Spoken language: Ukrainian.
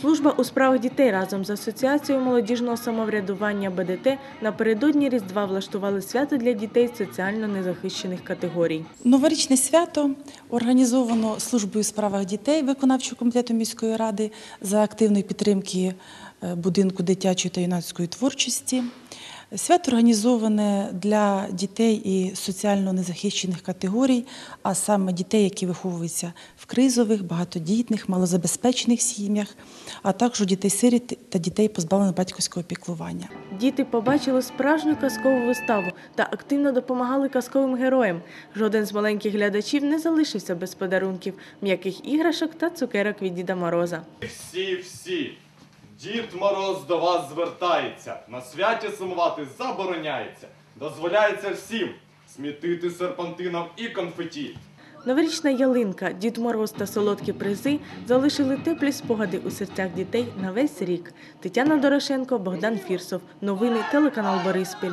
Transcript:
Служба у справах дітей разом з Асоціацією молодіжного самоврядування БДТ напередодні Різдва влаштували свято для дітей соціально незахищених категорій. Новорічне свято організовано службою у справах дітей виконавчого комітету міської ради за активної підтримки е, будинку дитячої та юнацької творчості. Свято організоване для дітей і соціально незахищених категорій, а саме дітей, які виховуються в кризових, багатодітних, малозабезпечених сім'ях, а також дітей-сиріт та дітей, позбавлених батьківського піклування. Діти побачили справжню казкову виставу та активно допомагали казковим героям. Жоден з маленьких глядачів не залишився без подарунків, м'яких іграшок та цукерок від Діда Мороза. Всі, всі. Дід Мороз до вас звертається. На святі сумувати забороняється. Дозволяється всім смітити серпантином і конфеті. Новорічна ялинка, Дід Мороз та солодкі призи залишили теплі спогади у серцях дітей на весь рік. Тетяна Дорошенко, Богдан Фірсов. Новини телеканал Бориспіль.